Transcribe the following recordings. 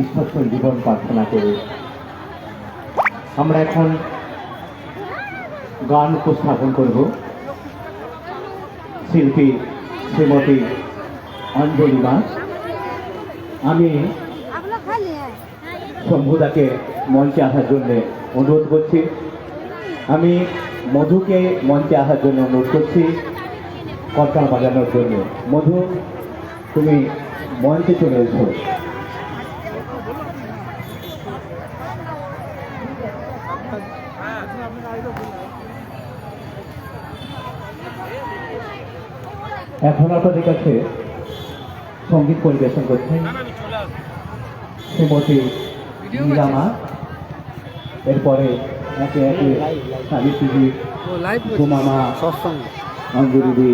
ঈশ্বর জীবন প্রার্থনা করি। আমরা এখন গান উপস্থাপন করব। শিল্পী শ্রীমতী অঞ্জলি দাস। আমি শম্ভুদাকে মঞ্চে আসার জন্য অনুরোধ করছি। আমি মধুকে মঞ্চে আসার জন্য অনুরোধ করছি। কথা বাজানোর জন্য। মধু, তুমি মঞ্চে চলে এসো। এখন আপনাদের কাছে সংগীত পরিবেশন করছেন শ্রীমতী নীলামা এরপরে একে একে সাবিত্রী কুমামা সৎসঙ্গ অঞ্জলি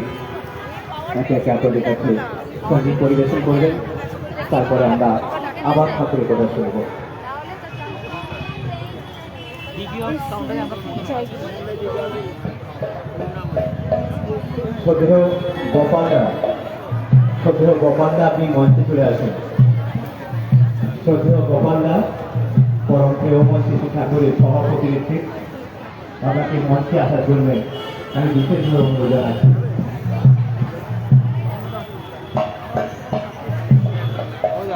একে একে আপনাদের কাছে সংগীত পরিবেশন করবেন। তারপরে আমরা আবার ঠাকুরের কথা শুনব। শ্রদ্ধেয় গোপালদা শ্রদ্ধেয় গোপালদা আপনি মঞ্চে চলে আসেন। শ্রদ্ধেয় গোপালদা পরম প্রেমময় শিশু ঠাকুরের সভাপতি রেখে আপনাকে মঞ্চে আসার জন্য আমি বিশেষভাবে অনুরোধ জানাচ্ছি।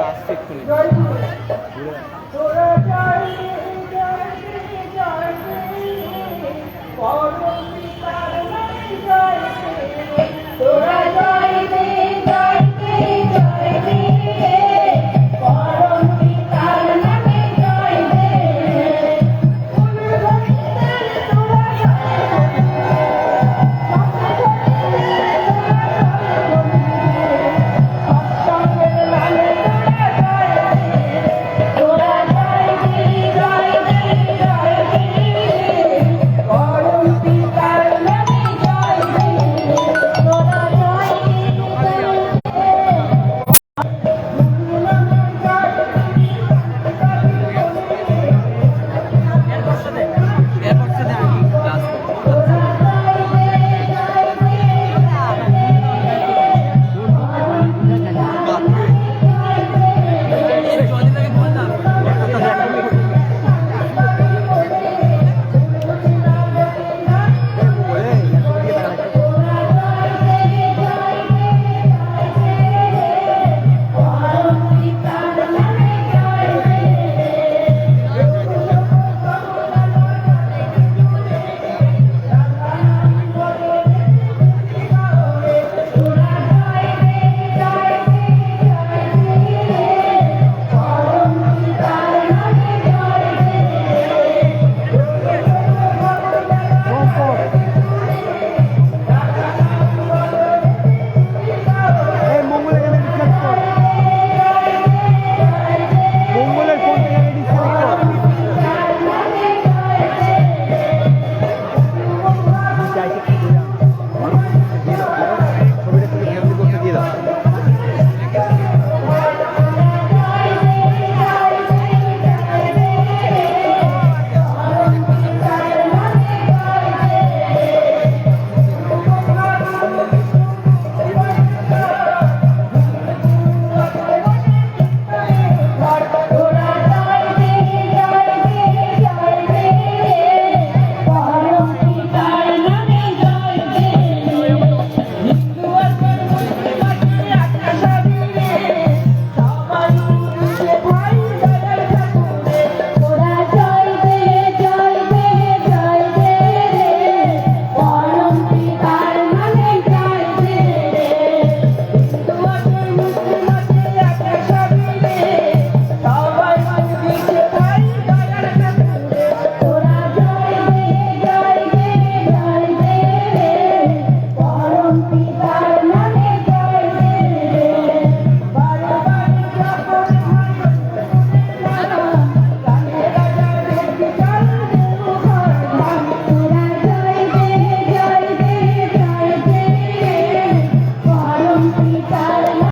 আসছে